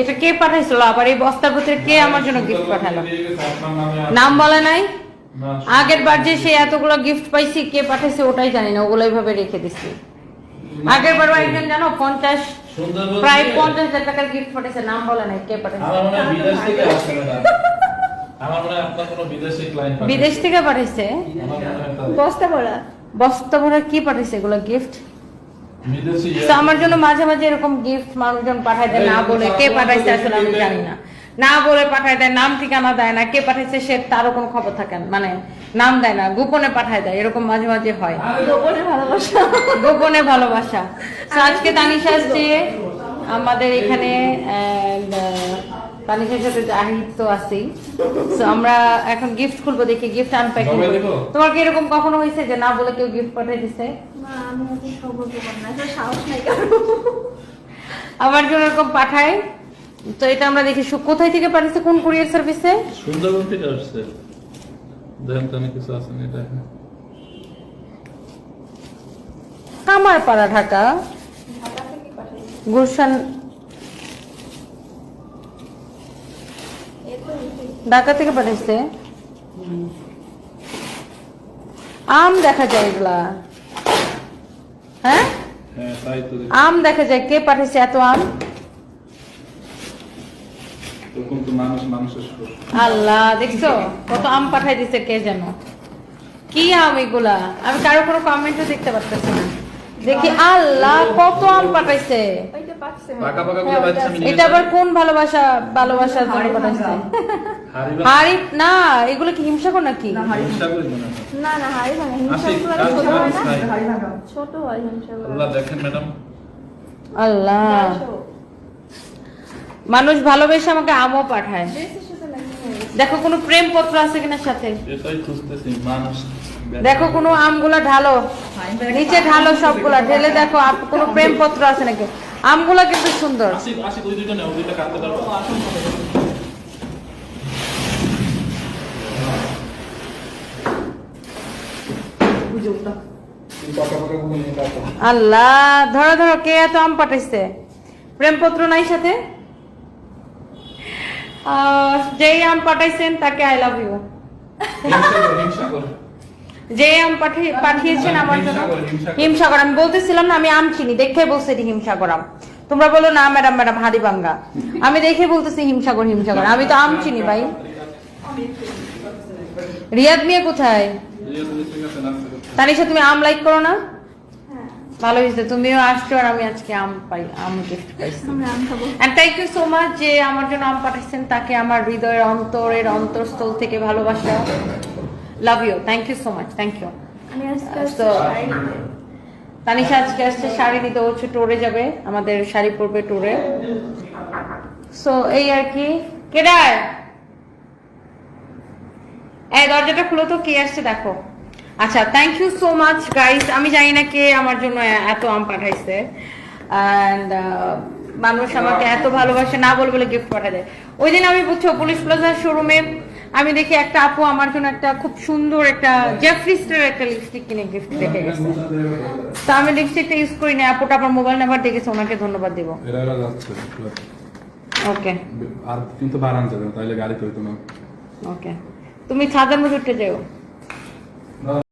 এটা কে পাঠাইছিল? আবার এই বস্তার ভিতরে কে আমার জন্য গিফট পাঠালো? নাম বলে নাই? আগের বার যে সে এতগুলো গিফট পাইছি কে পাঠাইছে ওটাই জানি না ওগুলো এইভাবে রেখে দিছি। আগের বারও একজন জানো পঞ্চাশ প্রায় পঞ্চাশ হাজার টাকার গিফট পাঠাইছে নাম বলে নাই কে পাঠাইছে? আমার মনে বিদেশ থেকে আসছে ম্যাডাম আমার মনে আপনার কোনো বিদেশি ক্লায়েন্ট বিদেশ থেকে পাঠাইছে। বস্তা ভরা। বস্তা ভরা কি পাঠাইছে এগুলো গিফট আমার জন্য মাঝে মাঝে এরকম গিফট মানুষজন পাঠায় দেয় না বলে কে পাঠাইছে আসলে আমি জানি না। না বলে পাঠায় দেয় নাম ঠিকানা দেয় না কে পাঠাইছে সে তারও কোনো খবর থাকে না। মানে নাম দেয় না গোপনে পাঠায় দেয় এরকম মাঝে মাঝে হয়। গোপনে ভালোবাসা। গোপনে ভালোবাসা। তো আজকে তানিশা আসছে আমাদের এখানে আহ, তানিশার সাথে জাহিদ তো আছেই। তো আমরা এখন গিফট খুলবো দেখি গিফট আনপ্যাকিং তোমার কি এরকম কখনো হয়েছে যে না বলে কেউ গিফট পাঠিয়ে দিছে? আমার জন্য এরকম পাঠায়? তো এটা আমরা দেখি কোথায় থেকে পাঠিয়েছে কোন কুরিয়ার সার্ভিসে সুন্দরবন থেকে আসছে। দেখেন তো কিছু আছে না এটা কামারপাড়া ঢাকা। ঢাকা গুলশান এ তো এটাই। ঢাকা থেকে পাঠাইছে। আম দেখা যায় এগুলা। হ্যাঁ? হ্যাঁ আম দেখা যায়। কে পাঠিয়েছে এত আম। আল্লাহ দেখছ? কত আম পাঠাই দিছে কে যেন। কি আম এগুলা? আমি কারও কোনো কমেন্টও দেখতে পারতেছি না। দেখি আল্লাহ কত আম পাঠাইছে। নিয়ে এটা আবার কোন ভালোবাসা ভালোবাসার জন্য পাঠাইছে? হারিফ না এগুলো কি হিংসাকর নাকি? হিংসা না না না ভাঙা। হিংসা ছোট করে হয় না? ছোট হয় হিংসা আল্লাহ দেখেন ম্যাডাম। আল্লাহ। মানুষ ভালোবেসে আমাকে আমও পাঠায়। হয়ে দেখো কোনো প্রেম পত্র আছে কিনা সাথে? এটাই খুঁজতেছি মানুষ দেখো কোনো আমগুলা ঢালো। নিচে ঢালো সবগুলা। ঢেলে দেখো আপ- কোনো প্রেম পত্র আছে নাকি? আমগুলা কিন্তু সুন্দর। আল্লাহ ধরো ধরো কে এত আম পাঠাইছে? প্রেমপত্র নাই সাথে? আহ, যেই আম পাঠাইছেন তাকে আই লাভ ইউ হিংসা করে। যে আম পাঠিয়ে পাঠিয়েছেন আমার জন্য। হিমসাগর, আমি বলতেছিলাম না আমি আম চিনি দেখে বলছি এটি হিমসাগর আম। তোমরা বলো না ম্যাডাম ম্যাডাম হাড়িবাঙ্গা আমি দেখে বলতেছি হিমসাগর হিমসাগর আমি তো আম চিনি ভাই। রিয়াদ মিয়া কোথায়। তানিশা তুমি আম লাইক করো না? ভালো হয়েছে তুমিও আসছো আর আমি আজকে আম পাই আম গিফট পাইছি। থ্যাংক ইউ সো মাচ যে আমার জন্য আম পাঠাচ্ছেন তাকে আমার হৃদয়ের অন্তরের অন্তরস্থল থেকে ভালোবাসা। Love you thank you so much thank you. Tanisha আজকে আসছে শাড়ি নিতে হচ্ছে ট্যুরে যাবে। আমাদের শাড়ি পরবে ট্যুরে সো এই আর কি। কেডার এই দরজাটা খুলো তো কে আসছে দেখো। আচ্ছা thank you so much guys আমি জানি না কে আমার জন্য এত আম পাঠাইছে। অ্যান্ড মানুষ আমাকে এত ভালোবাসে না বলে বলে গিফট পাঠা যায় ওই দিন আমি বুঝছ পুলিশ প্লাজার শোরুমে আমি দেখি একটা আপু আমার জন্য একটা খুব সুন্দর একটা জেফ্রিস্টের একটা লিপস্টিক কিনে গিফট রেখে গেছে। তো আমি লিপস্টিকটা ইউজ করি না আপুটা আমার মোবাইল নাম্বার দেখেছে ওনাকে ধন্যবাদ দিব। ওকে। আর কিন্তু বারান যাবে তাহলে গাড়ি তো না। ওকে। তুমি ছাদের মধ্যে উঠে যাও।